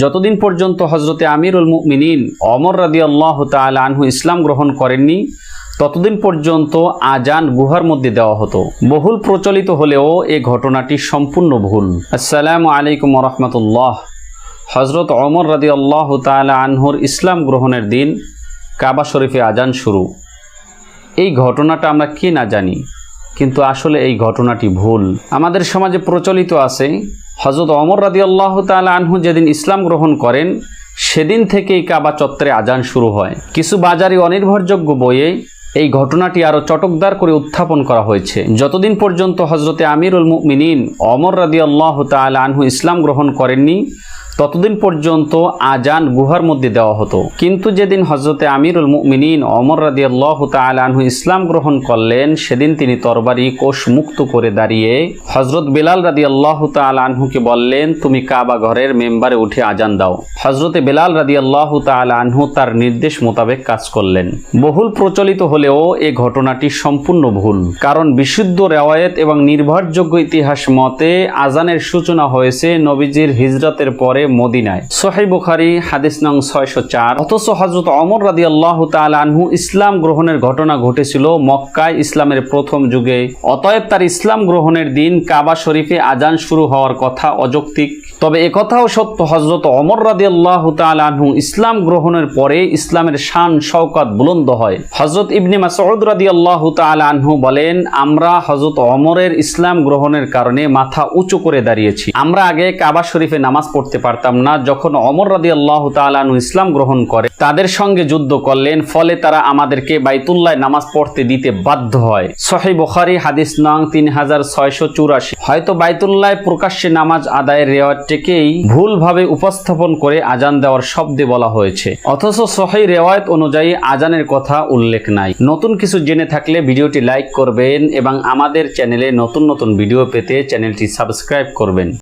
যতদিন পর্যন্ত হজরতে আমিরুল মুমিনিন অমর রাদি আল্লাহ তাল আনহু ইসলাম গ্রহণ করেননি, ততদিন পর্যন্ত আজান গুহার মধ্যে দেওয়া হতো। বহুল প্রচলিত হলেও এ ঘটনাটি সম্পূর্ণ ভুল। আসসালামু আলাইকুম রহমতুল্লাহ। হজরত অমর রাদি আল্লাহ তালা আনহুর ইসলাম গ্রহণের দিন কাবা শরীফে আজান শুরু। এই ঘটনাটা আমরা কি না জানি, কিন্তু আসলে এই ঘটনাটি ভুল। আমাদের সমাজে প্রচলিত আছে হজরত অমর রাদি আল্লাহ তালা আনহু যেদিন ইসলাম গ্রহণ করেন, সেদিন থেকেই কাবা চত্বরে আজান শুরু হয়। কিছু বাজারে অনির্ভরযোগ্য বইয়ে এই ঘটনাটি আরও চটকদার করে উত্থাপন করা হয়েছে। যতদিন পর্যন্ত হজরতে আমিরুল মুমিনিন অমর রাদি আল্লাহ তালা আনহু ইসলাম গ্রহণ করেননি ততদিন পর্যন্ত আজান গুহার মধ্যে দেওয়া হতো। কিন্তু যেদিন হজরতে আমিরুল মুমিনিন অমর রাদি আল্লাহ আনহু ইসলাম গ্রহণ করলেন, সেদিন তিনি তরবারি কোষ মুক্ত করে দাঁড়িয়ে হজরত বেলাল রাদি আল্লাহ আনহুকে বললেন, তুমি কাবা ঘরের মেম্বারে উঠে আজান দাও। হজরতে বেলাল রাদি আল্লাহ আনহু তার নির্দেশ মোতাবেক কাজ করলেন। বহুল প্রচলিত হলেও এ ঘটনাটি সম্পূর্ণ ভুল, কারণ বিশুদ্ধ রেওয়ায়েত এবং নির্ভরযোগ্য ইতিহাস মতে আজানের সূচনা হয়েছে নবীজির হিজরতের পরে মদিনায়। সোহাই বুখারি, হাদিস নং ছয়শো চার। অথচ হজরত অমর রাদি আল্লাহ আনহু ইসলাম গ্রহণের ঘটনা ঘটেছিল মক্কায় ইসলামের প্রথম যুগে। অতএব তার ইসলাম গ্রহণের দিন কাবা শরীফে আজান শুরু হওয়ার কথা অযৌক্তিক। তবে একথাও সত্য হজরত অমর রাদি আল্লাহ আনহু ইসলাম গ্রহণের পরে ইসলামের শান, শওকাত বুলন্দ হয়। হজরত ইবনে মাসউদ রাদি আল্লাহ আনহু বলেন, আমরা হজরত অমরের ইসলাম গ্রহণের কারণে মাথা উঁচু করে দাঁড়িয়েছি। আমরা আগে কাবা শরীফে নামাজ পড়তে পারতাম না, যখন অমর রাদি আল্লাহ তালু ইসলাম গ্রহণ করে, তাদের সঙ্গে যুদ্ধ করলেন, ফলে তারা আমাদেরকে বাইতুল্লাহ নামাজ পড়তে দিতে বাধ্য হয়। সহি বুখারি, হাদিস নং তিন হাজার ছয়শো চুরাশি। হয়তো বাইতুল্লাহ প্রকাশ্যে নামাজ আদায়ের রেওয়াজটিকেই ভুলভাবে উপস্থাপন করে আজান দেওয়ার শব্দে বলা হয়েছে। অথচ সহি রেওয়ায়ত অনুযায়ী আজানের কথা উল্লেখ নাই। নতুন কিছু জেনে থাকলে ভিডিওটি লাইক করবেন এবং আমাদের চ্যানেলে নতুন নতুন ভিডিও পেতে চ্যানেলটি সাবস্ক্রাইব করবেন।